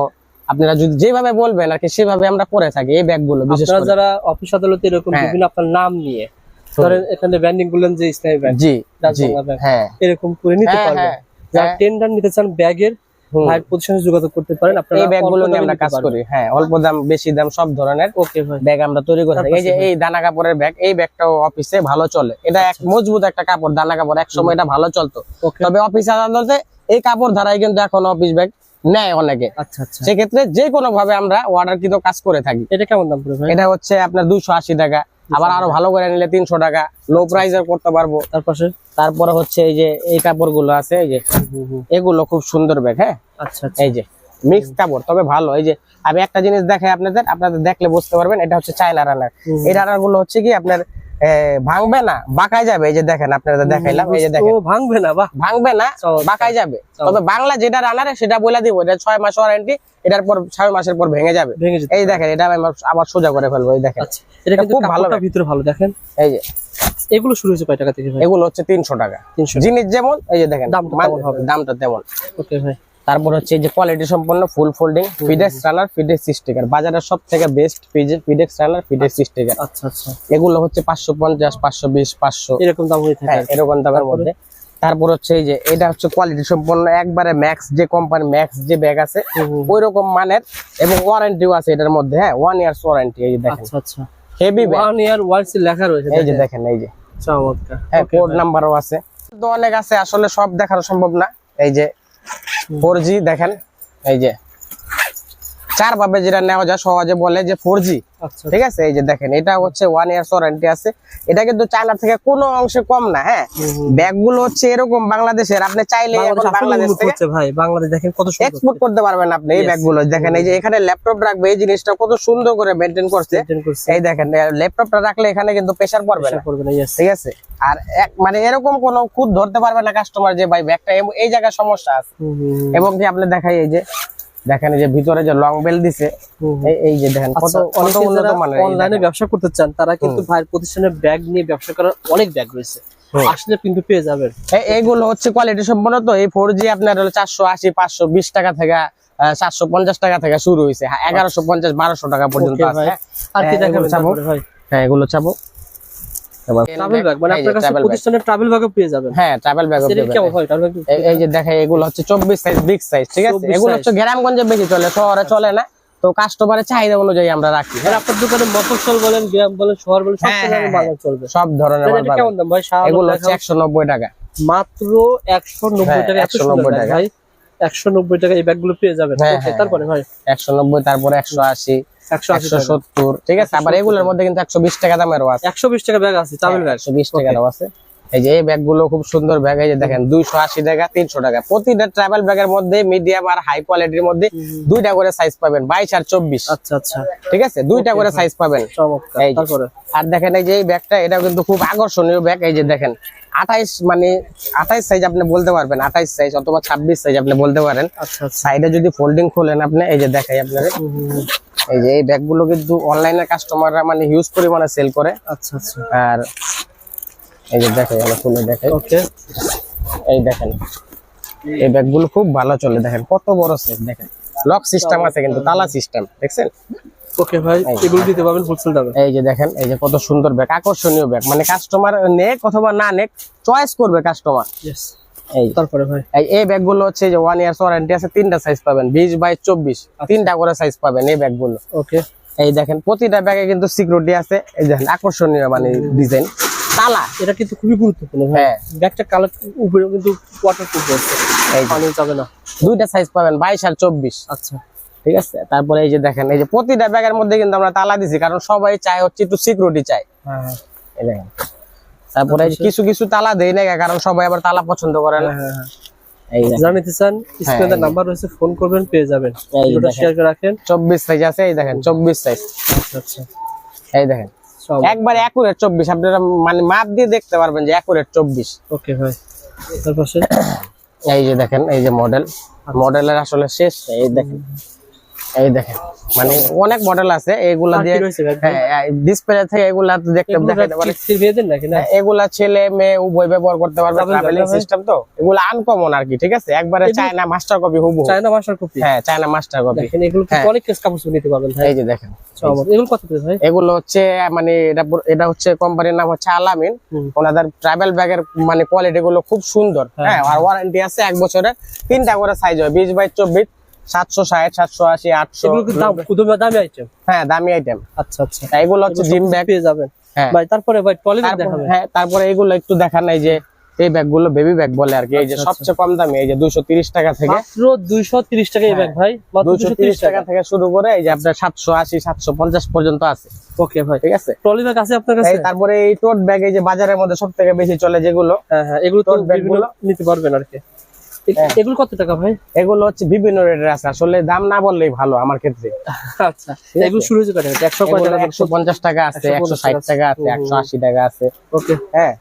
আপনারা যদি যেভাবে বলবেন আর কি সেভাবে আমরা করে থাকি এই ব্যাগগুলো বিশেষ করে যারা অফিস আদালতে এরকম হ্যাঁ। বিভিন্ন আপনার নাম নিয়ে ধরেন এখানে ব্র্যান্ডিং করলেন যে ইসলামী ব্যাগ জি জি হ্যাঁ এরকম করে নিতে হ্যাঁ, পারবেন হ্যাঁ, যারা। টেন্ডার নিতে চান ব্যাগের প্রতিষ্ঠানে যোগাযোগ করতে পারেন আপনারা এই ব্যাগগুলো অল্প নিয়ে আমরা কাজ করি। হ্যাঁ অল্প দাম বেশি দাম সব ধরনের ওকে ভাই। ব্যাগ আমরা তৈরি করে থাকি। এই যে এই দানা কাপড়ের ব্যাগ এই ব্যাগটাও অফিসে ভালো চলে। এটা এক মজবুত একটা কাপড় দানা কাপড় এক সময় এটা ভালো চলতো। তবে অফিস আদালতে এই কাপড় ধারাই কিন্তু এখন অফিস ব্যাগ নেয় অনেকে। আচ্ছা আচ্ছা। সেক্ষেত্রে যে কোনো ভাবে আমরা অর্ডার কিন্তু কাজ করে থাকি। এটা কেমন দাম এটা হচ্ছে আপনার দুইশো আশি টাকা। আবার আরও ভালো করে নিলে তিনশো টাকা। লো প্রাইসের করতে পারব। তারপরে তারপরে হচ্ছে এই যে এই কাপড়গুলো আছে এই যে। এগুলো খুব সুন্দর ব্যাগ হ্যাঁ? আচ্ছা আচ্ছা। এই যে মিক্স কাপড় তবে ভালো। এই যে আমি একটা জিনিস দেখাই আপনাদের আপনাদের দেখলে বুঝতে পারবেন এটা হচ্ছে চায়না রানার হুম। এই রানারগুলো হচ্ছে কি আপনার ভাঙবে না বাঁকায় যাবে এই যে দেখেন আপনাদের দেখাইলাম এই যে দেখেন। ভাঙবে না বাহ। ভাঙবে না। বাঁকায় যাবে। তবে বাংলা যেটা রানারে সেটা বলে দিব এটা ছয় মাস ওয়ারেন্টি এটার পর ছয় মাসের পর ভেঙে যাবে। এই দেখেন এটা আমি আবার সোজা করে ফেলব এই দেখেন। আচ্ছা এটা কিন্তু খুব ভালো ভিতরে ভালো দেখেন। এই যে। এগুলো শুরু হয়েছে কয় টাকা থেকে এগুলো হচ্ছে তিনশো টাকা। তিনশো জিনিস যেমন এই যে দেখেন দামটা মান- হবে? দামটা তেমন। ওকে ভাই। তারপর হচ্ছে যে কোয়ালিটি সম্পন্ন full folding FedEx runner FedEx sticker বাজারের সব থেকে best FedEx runner FedEx sticker আচ্ছা আচ্ছা। এগুলো হচ্ছে পাঁচশো পঞ্চাশ পাঁচশো বিশ পাঁচশো এরকম দাম হয়ে থাকে হ্যাঁ। এরকম দামের মধ্যে। তারপর হচ্ছে এই যে এটা হচ্ছে কোয়ালিটি সম্পন্ন একবারে ম্যাক্স যে কোম্পানি ম্যাক্স যে ব্যাগ আছে ওই রকম মানের এবং ওয়ারেন্টিও আছে এটার মধ্যে হ্যাঁ ওয়ান ইয়ার্স ওয়ারেন্টি এই যে দেখেন। আচ্ছা আচ্ছা। Heavy bag one year warranty লেখা রয়েছে এই যে দেখেন। এই যে। চমৎকার। হ্যাঁ কোড। নাম্বারও আছে। তো অনেক আছে আসলে সব দেখানো সম্ভব না। এই যে ফোর দেখেন এই যে। চার ভাবে যেটা নেওয়া যায় সহজে বলে যে ফোর ঠিক আছে? এই যে দেখেন এটা হচ্ছে ওয়ান ইয়ার্স ওয়ারেন্টি আছে। এটা কিন্তু চায়না থেকে কোনো অংশে কম না হ্যাঁ? ব্যাগগুলো হচ্ছে এরকম বাংলাদেশের আপনি চাইলে এখন বাংলাদেশ আসলে বাংলাদেশ উন্নত থেকে ভাই বাংলাদেশ দেখেন কত এক্সপোর্ট করতে পারবেন আপনি এই. ব্যাগগুলো দেখেন এই যে এখানে ল্যাপটপ রাখবে এই জিনিসটা কত সুন্দর করে মেনটেন করছে। এই দেখেন ল্যাপটপটা রাখলে এখানে কিন্তু প্রেসার পড়বে না। ঠিক আছে? আর এক- মানে এরকম কোনো খুদ ধরতে পারবে না কাস্টমার যে ভাই ব্যাগটা এই জায়গায় সমস্যা আছে। এবং কি আপনি দেখাই এই যে দেখেন যে ভিতরে যে লং বেল দিছে। এই- যে দেখেন কত আচ্ছা, কত উন্নত মানের অনলাইনে ব্যবসা করতে চান তারা কিন্তু ভাইয়ের প্রতিষ্ঠানের ব্যাগ নিয়ে ব্যবসা করার অনেক ব্যাগ রয়েছে। আসলে কিন্তু পেয়ে যাবেন। এই- এইগুলো হচ্ছে কোয়ালিটি সম্পন্ন তো এই ফোর জি আপনার হলো চারশো আশি পাঁচশো বিশ টাকা থেকে সাতশো পঞ্চাশ টাকা থেকে শুরু হয়েছে। এগারোশো পঞ্চাশ বারোশো টাকা পর্যন্ত আছে। হ্যাঁ। হ্যাঁ, এগুলো চাবো। তারপরে ভাই হ্যাঁ এগুলো চাবো এবার ট্রাভেল ব্যাগ এই যে আপনার কাছে travel bag। প্রতিষ্ঠানের ট্রাভেল ব্যাগও পেয়ে যাবেন। হ্যাঁ ট্রাভেল ব্যাগ সেটা কেমন হয় ট্রাভেল ব্যাগ এই- এই যে দেখে এগুলো হচ্ছে চব্বিশ সাইজ বিগ সাইজ ঠিক আছে? এগুলো হচ্ছে গ্রামগঞ্জে বেশি চলে শহরে চলে না। তো কাস্টমারের চাহিদা অনুযায়ী আমরা রাখি আপনার দোকানে মফস্বল বলেন গ্রাম বলেন শহর বলেন সব হ্যাঁ, হ্যাঁ, বাজার চলবে। সব ধরনের পাবেন। কেমন দাম ভাই? এগুলো হচ্ছে একশো নব্বই টাকা। মাত্র একশো নব্বই হ্যাঁ, টাকা এত 190 টাকা। ভাই। একশো নব্বই টাকা এই ব্যাগগুলো পেয়ে যাবেন। হ্যাঁ, হ্যাঁ, তারপরে ভাই একশো নব্বই তারপরে একশো আশি। আশি একশো আশি একশো সত্তর। ঠিক আছে আবার এগুলোর মধ্যে কিন্তু একশো বিশ টাকা দামেরও আছে। একশো বিশ টাকা ব্যাগ আছে চাবির ব্যাগ। একশো বিশ টাকারও আছে। এই যে এই ব্যাগগুলো খুব সুন্দর ব্যাগ এই যে দেখেন দুইশো আশি টাকা তিনশো টাকা। প্রতিটা ট্রাভেল ব্যাগের মধ্যে মিডিয়াম আর হাই কোয়ালিটির মধ্যে দুইটা করে সাইজ পাবেন বাইশ আর চব্বিশ। আচ্ছা আচ্ছা। ঠিক আছে? দুইটা করে সাইজ পাবেন। আর দেখেন এই যে এই ব্যাগটা এটাও কিন্তু খুব আকর্ষণীয় ব্যাগ এই যে দেখেন আঠাইশ মানে আঠাইশ সাইজ আপনি বলতে পারবেন আঠাইশ সাইজ অথবা ছাব্বিশ সাইজ আপনি বলতে পারেন। আচ্ছা আচ্ছা। সাইডে যদি ফোল্ডিং খোলেন আপনি এই যে দেখাই আপনার। এই যে এই ব্যাগগুলো কিন্তু অনলাইনে কাস্টমাররা মানে হিউজ পরিমাণে সেল করে। আচ্ছা আচ্ছা। আর এই যে খুলে দেখাই ওকে এই দেখেন এই ব্যাগগুলো খুব ভালো চলে। দেখেন কত বড় সাইজ দেখেন। লক সিস্টেম আছে কিন্তু তালা সিস্টেম দেখছেন? ওকে ভাই এগুলো দিতে পারবেন হোলসেল দামে। এই যে দেখেন এই যে কত সুন্দর ব্যাগ আকর্ষণীয় ব্যাগ। মানে কাস্টমার নেক অথবা না নেক চয়েস করবে কাস্টমার এই তারপরে ভাই? এই ব্যাগগুলো হচ্ছে যে ওয়ান ইয়ার্স ওয়ারেন্টি আছে তিনটা সাইজ পাবেন বিশ বাই চব্বিশ। তিনটা করে সাইজ পাবেন এই ব্যাগগুলো। ওকে এই দেখেন প্রতিটা ব্যাগে কিন্তু সিকিউরিটি আছে। এই দেখেন আকর্ষণীয় মানে ডিজাইন তালা। এটা কিন্তু খুবই গুরুত্বপূর্ণ হ্যাঁ। ব্যাগটা কালার উপরে কিন্তু ওয়াটার প্রুফ রয়েছে পানি যাবে না। দুইটা সাইজ পাবেন বাইশ আর চব্বিশ। আচ্ছা। ঠিক আছে? তারপরে এই যে দেখেন এই যে প্রতিটা ব্যাগের মধ্যে কিন্তু আমরা তালা দিছি কারণ সবাই চায় হচ্ছে একটু সিকিউরিটি চায়। হ্যাঁ হ্যাঁ। এই দেখেন। তারপরে কিছু কিছু তালা দেই না কারণ সবাই আবার তালা পছন্দ করে না। হ্যাঁ, হ্যাঁ। যারা চান স্ক্রিনে নাম্বার রয়েছে ফোন করবেন পেয়ে যাবেন। ভিডিওটা শেয়ার করে রাখেন। চব্বিশ সাইজ আছে এই দেখেন চব্বিশ সাইজ আচ্ছা আচ্ছা। এই দেখেন। একবার একুরেট চব্বিশ আপনারা মানে মাপ দিয়ে দেখতে পারবেন যে একুরেট চব্বিশ। ওকে ভাই এই যে দেখেন এই যে মডেল মডেলের আসলে শেষ। এই দেখেন। এই দেখেন মানে অনেক মডেল আছে এগুলা দিয়ে ভাই? হ্যাঁ ডিসপ্লে থেকে এগুলা দেখতে এগুলো না? এগুলা ছেলে মেয়ে উভয় ব্যবহার করতে পারবে ট্রাভেলিং সিস্টেম তো। এগুলো আনকমন আর কি ঠিক আছে? একবারে China master copy China master copy হ্যাঁ চায়না মাস্টার কপি দেখেন এগুলো হ্যাঁ। অনেক কেস কাপড় নিতে পারবেন এই যে দেখেন। এগুলো হচ্ছে মানে এটা এটা হচ্ছে কোম্পানির নাম হচ্ছে আলামিন ওনাদের ট্রাভেল ব্যাগের মানে কোয়ালিটি গুলো খুব সুন্দর। হ্যাঁ। হ্যাঁ আর ওয়ারেন্টি আছে এক বছরের। তিনটা করে সাইজ হয় বিশ বাই চব্বিশ। সাতশো ষাট সাতশো আশি আটশো। এগুলো দাম আইটেম হ্যাঁ দামি আইটেম আচ্ছা আচ্ছা। এগুলো হচ্ছে জিম ব্যাগ পেয়ে যাবেন। হ্যাঁ। ভাই তারপরে ভাই টলি দেখাবেন। হ্যাঁ তারপরে এগুলো একটু দেখান এই যে এই বেবি ব্যাগ বলে আর কি। এই যে আচ্ছা, সবচেয়ে কম দামি এই যে দুইশো তিরিশ টাকা থেকে। মাত্র 230 টাকা এই ব্যাগ ভাই। মাত্র 230 টাকা থেকে শুরু করে এই যে আপনার সাতশো আশি সাতশো পঞ্চাশ পর্যন্ত আছে। ওকে ভাই। ঠিক আছে? ট্রলি ব্যাগ আছে আপনার কাছে? তারপরে এই টোট ব্যাগ এই যে বাজারের মধ্যে সব থেকে বেশি চলে যেগুলো হ্যাঁ হ্যাঁ এগুলো তো? নিতে পারবেন আর কি। এগুলো কত টাকা ভাই? এগুলো হচ্ছে বিভিন্ন রেটের আছে। আসলে দাম না বললেই ভালো আমার ক্ষেত্রে। আচ্ছা এগুলো শুরু কত টাকা 100 কয় টাকা? একশো পঞ্চাশ টাকা আছে 150 একশো ষাট টাকা আছে একশো আশি টাকা আছে। ওকে। হ্যাঁ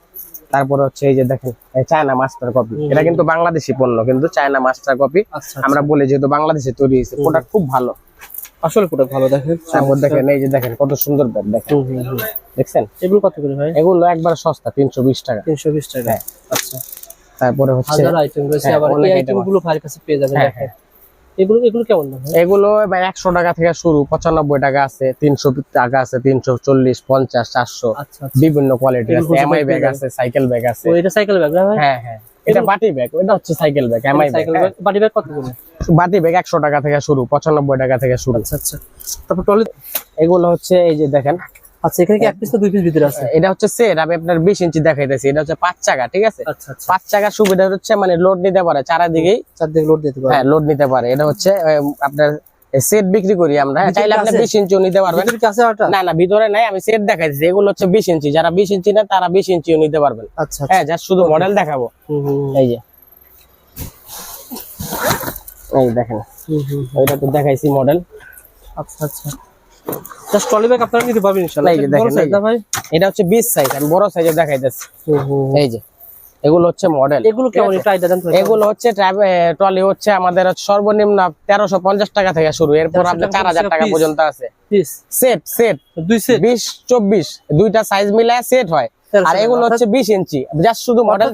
তারপরে হচ্ছে এই যে দেখেন চায়না মাস্টার কপি। এটা কিন্তু বাংলাদেশি পণ্য কিন্তু চায়না মাস্টার কপি। আচ্ছা আমরা বলি যেহেতু বাংলাদেশে তৈরি হয়েছে। প্রোডাক্ট খুব ভালো। আসলে কোটা ভালো দেখেন। তারপর দেখেন এই যে দেখেন কত সুন্দর ব্যাগ দেখেন। দেখছেন? এগুলো কত করে ভাই? এগুলো একবার সস্তা তিনশো বিশ টাকা। 320 টাকা। হ্যাঁ। আচ্ছা। তারপরে হচ্ছে হাজার আইটেম রয়েছে হ্যাঁ, আবার এই ভাইয়ের কাছে পেয়ে যাবেন হ্যাঁ, দেখেন। এগুলো এগুলো কেমন দাম ভাই? এগুলো একশো টাকা থেকে শুরু পঁচানব্বই টাকা আছে তিনশো টাকা আছে তিনশো চল্লিশ পঞ্চাশ চারশো। আচ্ছা আচ্ছা। বিভিন্ন কোয়ালিটি আছে এমআই ব্যাগ আছে সাইকেল ব্যাগ আছে। এটা সাইকেল ব্যাগ ভাই? হ্যাঁ হ্যাঁ। এটা বাটি ব্যাগ এটা হচ্ছে cycle bag MI cycle bag বাড়ি ব্যাগ কত করে? বাটি ব্যাগ একশো টাকা থেকে শুরু পঁচানব্বই টাকা থেকে শুরু। আচ্ছা আচ্ছা। তারপর টলি এগুলো হচ্ছে এই যে দেখেন আচ্ছা এখানে কি এক পিস না দুই পিস ভিতরে আছে? এটা হচ্ছে সেট আমি আপনার বিশ ইঞ্চি দেখাইতেছি এটা হচ্ছে পাঁচ চাকা ঠিক আছে? আচ্ছা আচ্ছা। পাঁচ চাকার সুবিধা হচ্ছে মানে লোড নিতে পারে চারাদিকেই। চারদিকে লোড দিতে পারবে হ্যাঁ লোড নিতে পারে এটা হচ্ছে আপনার সেট বিক্রি করি আমরা হ্যাঁ, চাইলে আপনি আছে? বিশ ইঞ্চিও নিতে পারবেন। না না ভিতরে নাই আমি সেট দেখাইছি এগুলো হচ্ছে বিশ ইঞ্চি যারা বিশ ইঞ্চি নেয় তারা বিশ ইঞ্চিও নিতে পারবেন। আচ্ছা আচ্ছা। হ্যাঁ যা শুধু মডেল দেখাবো। এই যে। এই দেখেন হুম, হুম। ওইটা তো দেখাইছি মডেল আচ্ছা আচ্ছা। জাস্ট ট্রলি ব্যাগ আপনারা নিতে পারবেন ইনশাআল্লাহ। এই যে এটা দেখেন, ভাই? হচ্ছে বিশ সাইজ আমি বড় সাইজে দেখাই হুম। এই যে। এগুলো হচ্ছে মডেল এগুলো কেমন? এগুলো হচ্ছে ট্রলি হচ্ছে আমাদের সর্বনিম্ন তেরোশো পঞ্চাশ টাকা থেকে শুরু। এরপর 1350 আপনার চার হাজার টাকা পর্যন্ত আছে। সেট সেট দুই সেট বিশ চব্বিশ। দুইটা সাইজ মিলায় সেট হয়। আর এগুলো হচ্ছে বিশ ইঞ্চি। জাস্ট শুধু মডেল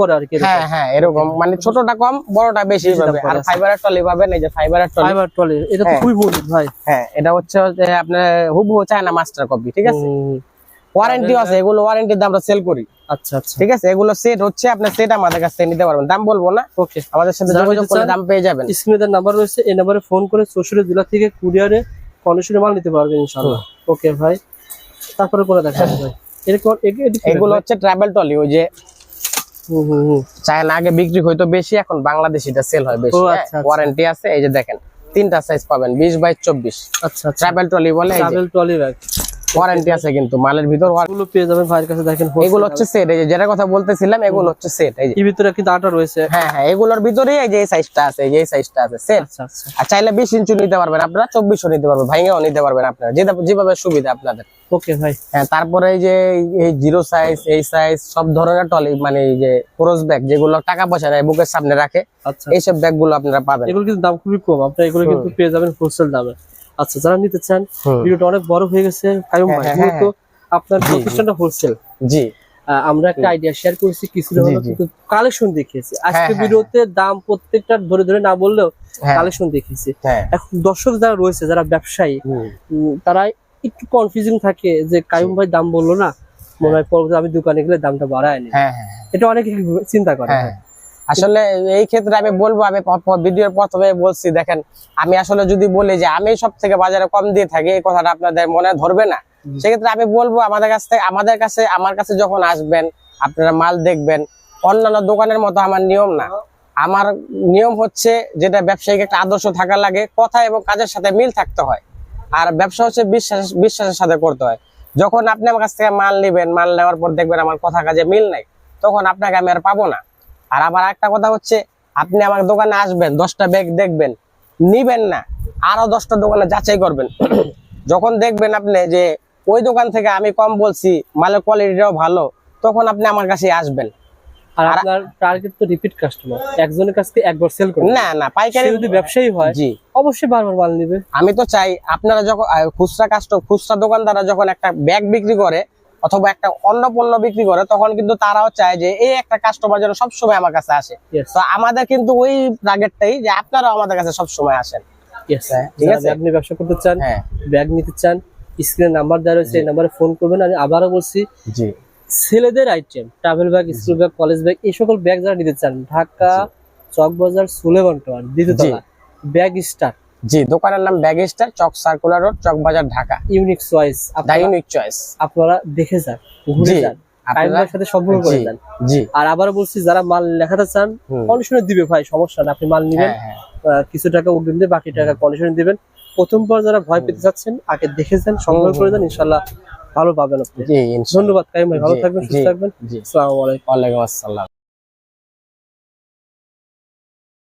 পরে আর কি হ্যাঁ হ্যাঁ এরকম। মানে ছোটটা কম বড়টা বেশি পাবে। আর। ফাইবারের টলি পাবেন এই যে ফাইবারের টলি ফাইবার টলি এটা তো হ্যাঁ। খুবই ভাই। হ্যাঁ এটা হচ্ছে আপনার হুবহু চায়না মাস্টার কপি ঠিক আছে। ওয়ারেন্টি আছে এগুলো ওয়ারেন্টিতে আমরা সেল করি। আচ্ছা আচ্ছা। ঠিক আছে? এগুলো সেট হচ্ছে আপনার সেট আমাদের কাছ থেকে নিতে পারবেন। দাম বলব না। ওকে আমাদের সাথে যোগাযোগ করলে দাম পেয়ে যাবেন। স্ক্রিনে নাম্বার রয়েছে এই নাম্বারে ফোন করে চৌষট্টি জেলা থেকে কুরিয়ারে কন্ডিশনে মাল নিতে পারবেন ইনশাআল্লাহ। ওকে ভাই। তারপরে করে ভাই। এরকম এগুলো হচ্ছে ট্রাভেল টলি ওই যে। চায়না আগে বিক্রি হইতো বেশি এখন বাংলাদেশিটা সেল হয় বেশি। আচ্ছা, আচ্ছা। ওয়ারেন্টি আছে এই যে দেখেন তিনটা সাইজ পাবেন বিশ বাইশ চব্বিশ। আচ্ছা আচ্ছা। ট্রাভেল টলি বলে ট্রাভেল টলি ব্যাগ ওয়ারেন্টি আছে কিন্তু মালের ভিতর এগুলো পেয়ে যাবেন ভাইয়ের কাছে দেখেন এগুলো হচ্ছে সেট এই যে যেটা কথা বলতেছিলাম এগুলো হচ্ছে সেট এই যে। এই ভিতরে কিন্তু আটা রয়েছে। হ্যাঁ হ্যাঁ এগুলোর ভিতরে এই যে এই সাইজটা আছে এই যে এই সাইজটা আছে সেট আচ্ছা আচ্ছা। আর চাইলে বিশ ইঞ্চি নিতে পারবেন আপনারা চব্বিশও নিতে পারবেন ভাইঙ্গাও নিতে পারবেন আপনারা যেটা যেভাবে সুবিধা আপনাদের। ওকে ভাই। হ্যাঁ তারপরে এই যে এই জিরো সাইজ এই সাইজ সব ধরনের টলি মানে এই যে ক্রস ব্যাগ যেগুলো টাকা পয়সা নেয় বুকের সামনে রাখে আচ্ছা। এইসব ব্যাগগুলো আপনারা পাবেন। এগুলো কিন্তু দাম খুবই কম আপনারা এগুলো কিন্তু পেয়ে যাবেন হোলসেল দামে। আচ্ছা যারা নিতে চান ভিডিওটা অনেক বড় হয়ে গেছে কায়ুম হ্যাঁ, হ্যাঁ, মূলত আপনার প্রতিষ্ঠানটা হোলসেল জি। আমরা একটা আইডিয়া শেয়ার করেছি কিছু কালেকশন দেখিয়েছি। আজকে হ্যাঁ, ভিডিওতে দাম প্রত্যেকটা ধরে ধরে না বললেও হ্যাঁ। কালেকশন দেখিয়েছি। হ্যাঁ। এখন দর্শক যারা রয়েছে যারা ব্যবসায়ী তারা একটু কনফিউজিং থাকে যে কায়ুম ভাই দাম বলল না মনে হয় পরবর্তী আমি দোকানে গেলে দামটা বাড়ায় নি হ্যাঁ হ্যাঁ এটা অনেকে চিন্তা করে। হ্যাঁ। আসলে এই ক্ষেত্রে আমি বলব আমি ভিডিওর প্রথমে বলছি দেখেন আমি আসলে যদি বলি যে আমি সব থেকে বাজারে কম দিয়ে থাকি এই কথাটা আপনাদের মনে ধরবে না। সেক্ষেত্রে আমি বলব আমাদের কাছ থেকে আমাদের কাছে আমার কাছে যখন আসবেন আপনারা মাল দেখবেন অন্যান্য দোকানের মতো আমার নিয়ম না। আমার নিয়ম হচ্ছে যেটা ব্যবসায়িক একটা আদর্শ থাকা লাগে কথা এবং কাজের সাথে মিল থাকতে হয়। আর ব্যবসা হচ্ছে বিশ্বাস বিশ্বাসের সাথে করতে হয়। যখন আপনি আমার কাছ থেকে মাল নেবেন মাল নেওয়ার পর দেখবেন আমার কথা কাজে মিল নাই তখন আপনাকে আমি আর পাবো না। আর আবার একটা কথা হচ্ছে আপনি আমার দোকানে আসবেন দশটা ব্যাগ দেখবেন নিবেন না আরও দশটা দোকানে যাচাই করবেন। [clears throat] যখন দেখবেন আপনি যে ওই দোকান থেকে আমি কম বলছি মালের কোয়ালিটিটাও ভালো তখন আপনি আমার কাছে আসবেন। আর আর- আপনার টার্গেট তো রিপিট কাস্টমার একজনের কাছ থেকে একবার সেল না না পাইকারি যদি ব্যবসায়ী হয় জি। অবশ্যই বারবার মাল নিবে। আমি তো চাই আপনারা যখন খুচরা কাস্টম খুচরা দোকানদাররা যখন একটা ব্যাগ বিক্রি করে অথবা একটা অন্য পণ্য বিক্রি করে তখন কিন্তু তারাও চায় যে এই একটা কাস্টমার যেন সবসময় আমার কাছে আসে। তো আমাদের কিন্তু ওই টার্গেটটাই যে আপনারাও আমাদের কাছে সবসময় আসেন. হ্যাঁ, ঠিক আছে। ব্যাগ ব্যবসা করতে চান হ্যাঁ। ব্যাগ নিতে চান স্ক্রিনে নাম্বার দেওয়া রয়েছে এই নাম্বারে ফোন করবেন। আমি আবারও বলছি জি। ছেলেদের item travel bag school bag college bag এই সকল ব্যাগ যারা নিতে চান ঢাকা চকবাজার সুলেমান টাওয়ার দ্বিতীয়তলা ব্যাগ স্টার জি দোকানের নাম bag star Chawk circular road Chawkbazar Dhaka. Unique choice the unique choice আপনারা দেখে যান ঘুরে যান আপনারা- সাথে সম্পর্ক করে যান। জি। আর আবারও বলছি যারা মাল লেখাতে চান। কন্ডিশনে দিবে ভাই সমস্যা না আপনি মাল নিবেন। হ্যাঁ, হ্যাঁ। কিছু টাকা অগ্রিম দিয়ে বাকি টাকা কন্ডিশনে দিবেন। প্রথমবার যারা ভয় পেতে চাচ্ছেন আগে দেখে যান সংগ্রহ করে যান ইনশাল্লাহ ভালো পাবেন আপনি। ধন্যবাদ কাইম ভাই ভালো থাকবেন সুস্থ থাকবেন। জি। আসসালামু আলাইকুম। ওয়ালাইকুম আসসালাম।